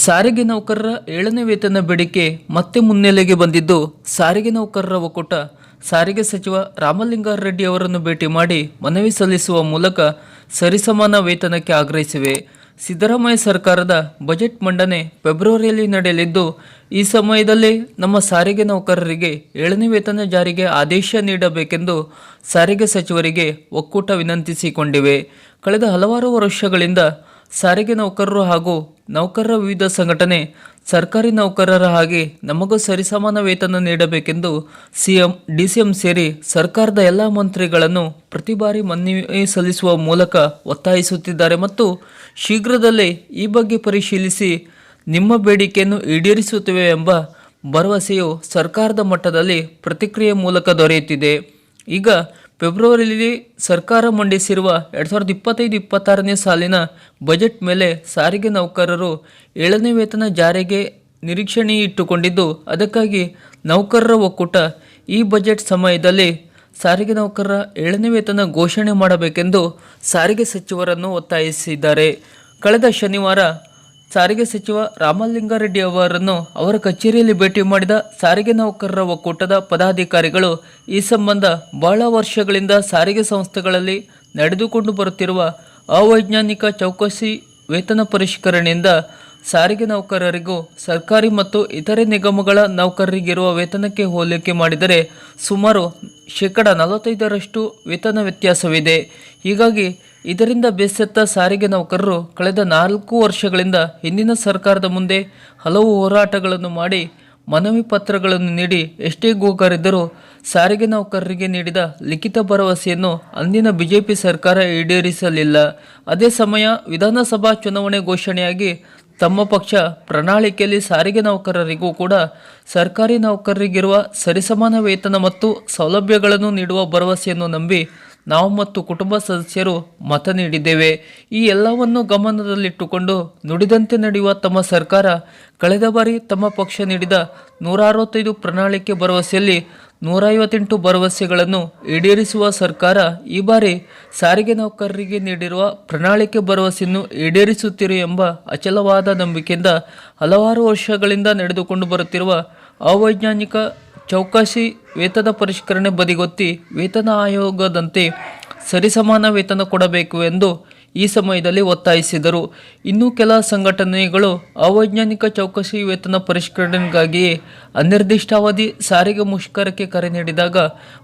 ಸಾರಿಗೆ ನೌಕರರ ಏಳನೇ ವೇತನ ಬೇಡಿಕೆ ಮತ್ತೆ ಮುನ್ನೆಲೆಗೆ ಬಂದಿದ್ದು ಸಾರಿಗೆ ನೌಕರರ ಒಕ್ಕೂಟ. ಸಾರಿಗೆ ಸಚಿವ ರಾಮಲಿಂಗಾರೆಡ್ಡಿ ಅವರನ್ನು ಭೇಟಿ ಮಾಡಿ ಮನವಿ ಸಲ್ಲಿಸುವ ಮೂಲಕ ಸರಿಸಮಾನ ವೇತನಕ್ಕೆ ಆಗ್ರಹಿಸಿವೆ. ಸಿದ್ದರಾಮಯ್ಯ ಸರ್ಕಾರದ ಬಜೆಟ್ ಮಂಡನೆ ಫೆಬ್ರವರಿಯಲ್ಲಿ ನಡೆಯಲಿದ್ದು, ಈ ಸಮಯದಲ್ಲಿ ನಮ್ಮ ಸಾರಿಗೆ ನೌಕರರಿಗೆ ಏಳನೇ ವೇತನ ಜಾರಿಗೆ ಆದೇಶ ನೀಡಬೇಕೆಂದು ಸಾರಿಗೆ ಸಚಿವರಿಗೆ ಒಕ್ಕೂಟ ವಿನಂತಿಸಿಕೊಂಡಿವೆ. ಕಳೆದ ಹಲವಾರು ವರ್ಷಗಳಿಂದ ಸಾರಿಗೆ ನೌಕರರು ಹಾಗೂ ನೌಕರರ ವಿವಿಧ ಸಂಘಟನೆ, ಸರ್ಕಾರಿ ನೌಕರರ ಹಾಗೆ ನಮಗೂ ಸರಿಸಮಾನ ವೇತನ ನೀಡಬೇಕೆಂದು ಸಿಎಂ, ಡಿಸಿಎಂ ಸೇರಿ ಸರ್ಕಾರದ ಎಲ್ಲ ಮಂತ್ರಿಗಳನ್ನು ಪ್ರತಿ ಬಾರಿ ಮನವಿ ಸಲ್ಲಿಸುವ ಮೂಲಕ ಒತ್ತಾಯಿಸುತ್ತಿದ್ದಾರೆ ಮತ್ತು ಶೀಘ್ರದಲ್ಲೇ ಈ ಬಗ್ಗೆ ಪರಿಶೀಲಿಸಿ ನಿಮ್ಮ ಬೇಡಿಕೆಯನ್ನು ಈಡೇರಿಸುತ್ತೇವೆ ಎಂಬ ಭರವಸೆಯು ಸರ್ಕಾರದ ಮಟ್ಟದಲ್ಲಿ ಪ್ರತಿಕ್ರಿಯೆ ಮೂಲಕ ದೊರೆಯುತ್ತಿದೆ. ಈಗ ಫೆಬ್ರವರಿಯಲ್ಲಿ ಸರ್ಕಾರ ಮಂಡಿಸಿರುವ ಎರಡು ಸಾವಿರದ ಇಪ್ಪತ್ತೈದು, ಇಪ್ಪತ್ತಾರನೇ ಸಾಲಿನ ಬಜೆಟ್ ಮೇಲೆ ಸಾರಿಗೆ ನೌಕರರು ಏಳನೇ ವೇತನ ಜಾರಿಗೆ ನಿರೀಕ್ಷಣೆ ಇಟ್ಟುಕೊಂಡಿದ್ದು, ಅದಕ್ಕಾಗಿ ನೌಕರರ ಒಕ್ಕೂಟ ಈ ಬಜೆಟ್ ಸಮಯದಲ್ಲಿ ಸಾರಿಗೆ ನೌಕರರ ಏಳನೇ ವೇತನ ಘೋಷಣೆ ಮಾಡಬೇಕೆಂದು ಸಾರಿಗೆ ಸಚಿವರನ್ನು ಒತ್ತಾಯಿಸಿದ್ದಾರೆ. ಕಳೆದ ಶನಿವಾರ ಸಾರಿಗೆ ಸಚಿವ ರಾಮಲಿಂಗಾರೆಡ್ಡಿ ಅವರನ್ನು ಅವರ ಕಚೇರಿಯಲ್ಲಿ ಭೇಟಿ ಮಾಡಿದ ಸಾರಿಗೆ ನೌಕರರ ಒಕ್ಕೂಟದ ಪದಾಧಿಕಾರಿಗಳು ಈ ಸಂಬಂಧ ಬಹಳ ವರ್ಷಗಳಿಂದ ಸಾರಿಗೆ ಸಂಸ್ಥೆಗಳಲ್ಲಿ ನಡೆದುಕೊಂಡು ಬರುತ್ತಿರುವ ಅವೈಜ್ಞಾನಿಕ ಚೌಕಸಿ ವೇತನ ಪರಿಷ್ಕರಣೆಯಿಂದ ಸಾರಿಗೆ ನೌಕರರಿಗೂ ಸರ್ಕಾರಿ ಮತ್ತು ಇತರೆ ನಿಗಮಗಳ ನೌಕರರಿಗಿರುವ ವೇತನಕ್ಕೆ ಹೋಲಿಕೆ ಮಾಡಿದರೆ ಸುಮಾರು ಶೇಕಡ ನಲವತ್ತೈದರಷ್ಟು ವೇತನ ವ್ಯತ್ಯಾಸವಿದೆ. ಹೀಗಾಗಿ ಇದರಿಂದ ಬೇಸತ್ತ ಸಾರಿಗೆ ನೌಕರರು ಕಳೆದ ನಾಲ್ಕು ವರ್ಷಗಳಿಂದ ಹಿಂದಿನ ಸರ್ಕಾರದ ಮುಂದೆ ಹಲವು ಹೋರಾಟಗಳನ್ನು ಮಾಡಿ ಮನವಿ ಪತ್ರಗಳನ್ನು ನೀಡಿ ಎಷ್ಟೇ ಗೋಕರಿದ್ದರೂ ಸಾರಿಗೆ ನೌಕರರಿಗೆ ನೀಡಿದ ಲಿಖಿತ ಭರವಸೆಯನ್ನು ಅಂದಿನ ಬಿಜೆಪಿ ಸರ್ಕಾರ ಈಡೇರಿಸಲಿಲ್ಲ. ಅದೇ ಸಮಯ ವಿಧಾನಸಭಾ ಚುನಾವಣೆ ಘೋಷಣೆಯಾಗಿ ತಮ್ಮ ಪಕ್ಷ ಪ್ರಣಾಳಿಕೆಯಲ್ಲಿ ಸಾರಿಗೆ ನೌಕರರಿಗೂ ಕೂಡ ಸರ್ಕಾರಿ ನೌಕರರಿಗಿರುವ ಸರಿಸಮಾನ ವೇತನ ಮತ್ತು ಸೌಲಭ್ಯಗಳನ್ನು ನೀಡುವ ಭರವಸೆಯನ್ನು ನಂಬಿ ನಾವು ಮತ್ತು ಕುಟುಂಬ ಸದಸ್ಯರು ಮತ ನೀಡಿದ್ದೇವೆ. ಈ ಎಲ್ಲವನ್ನು ಗಮನದಲ್ಲಿಟ್ಟುಕೊಂಡು ನುಡಿದಂತೆ ನಡೆಯುವ ತಮ್ಮ ಸರ್ಕಾರ ಕಳೆದ ಬಾರಿ ತಮ್ಮ ಪಕ್ಷ ನೀಡಿದ ನೂರ ಅರವತ್ತೈದು ಪ್ರಣಾಳಿಕೆ ಭರವಸೆಯಲ್ಲಿ ನೂರ ಐವತ್ತೆಂಟು ಭರವಸೆಗಳನ್ನು ಈಡೇರಿಸುವ ಸರ್ಕಾರ ಈ ಬಾರಿ ಸಾರಿಗೆ ನೌಕರರಿಗೆ ನೀಡಿರುವ ಪ್ರಣಾಳಿಕೆ ಭರವಸೆಯನ್ನು ಈಡೇರಿಸುತ್ತಿರು ಎಂಬ ಅಚಲವಾದ ನಂಬಿಕೆಯಿಂದ ಹಲವಾರು ವರ್ಷಗಳಿಂದ ನಡೆದುಕೊಂಡು ಬರುತ್ತಿರುವ ಅವೈಜ್ಞಾನಿಕ ಚೌಕಾಸಿ ವೇತನ ಪರಿಷ್ಕರಣೆ ಬದಿಗೊತ್ತಿ ವೇತನ ಆಯೋಗದಂತೆ ಸರಿಸಮಾನ ವೇತನ ಕೊಡಬೇಕು ಎಂದು ಈ ಸಮಯದಲ್ಲಿ ಒತ್ತಾಯಿಸಿದರು. ಇನ್ನು ಕೆಲ ಸಂಘಟನೆಗಳು ಅವೈಜ್ಞಾನಿಕ ಚೌಕಸಿ ವೇತನ ಪರಿಷ್ಕರಣೆಗಾಗಿಯೇ ಅನಿರ್ದಿಷ್ಟಾವಧಿ ಸಾರಿಗೆ ಮುಷ್ಕರಕ್ಕೆ ಕರೆ ನೀಡಿದಾಗ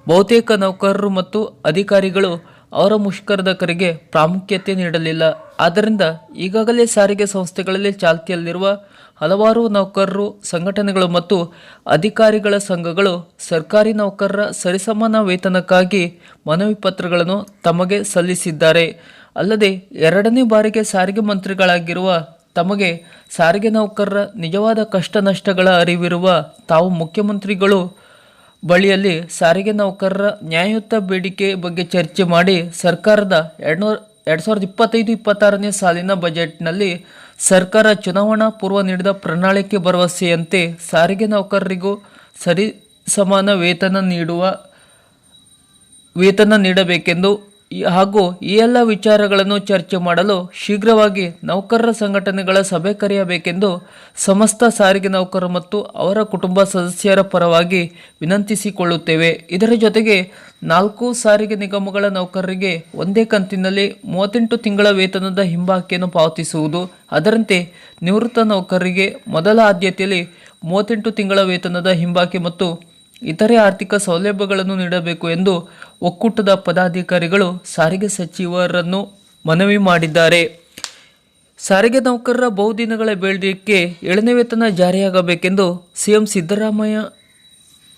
ಬಹುತೇಕ ನೌಕರರು ಮತ್ತು ಅಧಿಕಾರಿಗಳು ಅವರ ಮುಷ್ಕರದ ಕರೆಗೆ ಪ್ರಾಮುಖ್ಯತೆ ನೀಡಲಿಲ್ಲ. ಆದ್ದರಿಂದ ಈಗಾಗಲೇ ಸಾರಿಗೆ ಸಂಸ್ಥೆಗಳಲ್ಲಿ ಚಾಲ್ತಿಯಲ್ಲಿರುವ ಹಲವಾರು ನೌಕರರು, ಸಂಘಟನೆಗಳು ಮತ್ತು ಅಧಿಕಾರಿಗಳ ಸಂಘಗಳು ಸರ್ಕಾರಿ ನೌಕರರ ಸರಿಸಮಾನ ವೇತನಕ್ಕಾಗಿ ಮನವಿ ಪತ್ರಗಳನ್ನು ತಮಗೆ ಸಲ್ಲಿಸಿದ್ದಾರೆ. ಅಲ್ಲದೆ ಎರಡನೇ ಬಾರಿಗೆ ಸಾರಿಗೆ ಮಂತ್ರಿಗಳಾಗಿರುವ ತಮಗೆ ಸಾರಿಗೆ ನೌಕರರ ನಿಜವಾದ ಕಷ್ಟ ನಷ್ಟಗಳ ಅರಿವಿರುವ ತಾವು ಮುಖ್ಯಮಂತ್ರಿಗಳು ಬಳಿಯಲ್ಲಿ ಸಾರಿಗೆ ನೌಕರರ ನ್ಯಾಯಯುತ ಬೇಡಿಕೆ ಬಗ್ಗೆ ಚರ್ಚೆ ಮಾಡಿ ಸರ್ಕಾರದ ಎರಡ್ನೂರ, ಎರಡು ಸಾವಿರದ ಇಪ್ಪತ್ತೈದು, ಇಪ್ಪತ್ತಾರನೇ ಸಾಲಿನ ಬಜೆಟ್ನಲ್ಲಿ ಸರ್ಕಾರ ಚುನಾವಣಾ ಪೂರ್ವ ನೀಡಿದ ಪ್ರಣಾಳಿಕೆ ಭರವಸೆಯಂತೆ ಸಾರಿಗೆ ನೌಕರರಿಗೂ ಸರಿ, ಸಮಾನ ವೇತನ ನೀಡುವ, ವೇತನ ನೀಡಬೇಕೆಂದು ಹಾಗೂ ಈ ಎಲ್ಲ ವಿಚಾರಗಳನ್ನು ಚರ್ಚೆ ಮಾಡಲು ಶೀಘ್ರವಾಗಿ ನೌಕರರ ಸಂಘಟನೆಗಳ ಸಭೆ ಕರೆಯಬೇಕೆಂದು ಸಮಸ್ತ ಸಾರಿಗೆ ನೌಕರರು ಮತ್ತು ಅವರ ಕುಟುಂಬ ಸದಸ್ಯರ ಪರವಾಗಿ ವಿನಂತಿಸಿಕೊಳ್ಳುತ್ತೇವೆ. ಇದರ ಜೊತೆಗೆ ನಾಲ್ಕು ಸಾರಿಗೆ ನಿಗಮಗಳ ನೌಕರರಿಗೆ ಒಂದೇ ಕಂತಿನಲ್ಲಿ ಮೂವತ್ತೆಂಟು ತಿಂಗಳ ವೇತನದ ಹಿಂಬಾಕಿಯನ್ನು ಪಾವತಿಸುವುದು. ಅದರಂತೆ ನಿವೃತ್ತ ನೌಕರರಿಗೆ ಮೊದಲ ಆದ್ಯತೆಯಲ್ಲಿ ಮೂವತ್ತೆಂಟು ತಿಂಗಳ ವೇತನದ ಹಿಂಬಾಕಿ ಮತ್ತು ಇತರೆ ಆರ್ಥಿಕ ಸೌಲಭ್ಯಗಳನ್ನು ನೀಡಬೇಕು ಎಂದು ಒಕ್ಕೂಟದ ಪದಾಧಿಕಾರಿಗಳು ಸಾರಿಗೆ ಸಚಿವರನ್ನು ಮನವಿ ಮಾಡಿದ್ದಾರೆ. ಸಾರಿಗೆ ನೌಕರರ ಬಹುದಿನಗಳ ಬೇಡಿಕೆ ಏಳನೇ ವೇತನ ಜಾರಿಯಾಗಬೇಕೆಂದು ಸಿಎಂ ಸಿದ್ದರಾಮಯ್ಯ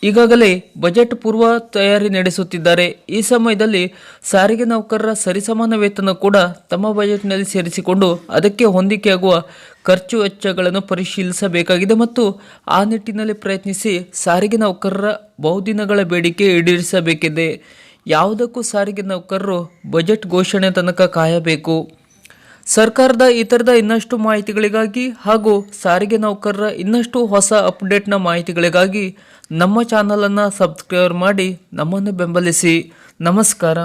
ಈಗಾಗಲೇ ಬಜೆಟ್ ಪೂರ್ವ ತಯಾರಿ ನಡೆಸುತ್ತಿದ್ದಾರೆ. ಈ ಸಮಯದಲ್ಲಿ ಸಾರಿಗೆ ನೌಕರರ ಸರಿಸಮಾನ ವೇತನ ಕೂಡ ತಮ್ಮ ಬಜೆಟ್ನಲ್ಲಿ ಸೇರಿಸಿಕೊಂಡು ಅದಕ್ಕೆ ಹೊಂದಿಕೆಯಾಗುವ ಖರ್ಚು ವೆಚ್ಚಗಳನ್ನು ಪರಿಶೀಲಿಸಬೇಕಾಗಿದೆ ಮತ್ತು ಆ ನಿಟ್ಟಿನಲ್ಲಿ ಪ್ರಯತ್ನಿಸಿ ಸಾರಿಗೆ ನೌಕರರ ಬಹುದಿನಗಳ ಬೇಡಿಕೆ ಈಡೇರಿಸಬೇಕಿದೆ. ಯಾವುದಕ್ಕೂ ಸಾರಿಗೆ ನೌಕರರು ಬಜೆಟ್ ಘೋಷಣೆ ತನಕ ಕಾಯಬೇಕು. ಸರ್ಕಾರದ ಈ ಥರದ ಇನ್ನಷ್ಟು ಮಾಹಿತಿಗಳಿಗಾಗಿ ಹಾಗೂ ಸಾರಿಗೆ ನೌಕರರ ಇನ್ನಷ್ಟು ಹೊಸ ಅಪ್ಡೇಟ್ನ ಮಾಹಿತಿಗಳಿಗಾಗಿ ನಮ್ಮ ಚಾನಲನ್ನು ಸಬ್ಸ್ಕ್ರೈಬ್ ಮಾಡಿ ನಮ್ಮನ್ನು ಬೆಂಬಲಿಸಿ. ನಮಸ್ಕಾರ.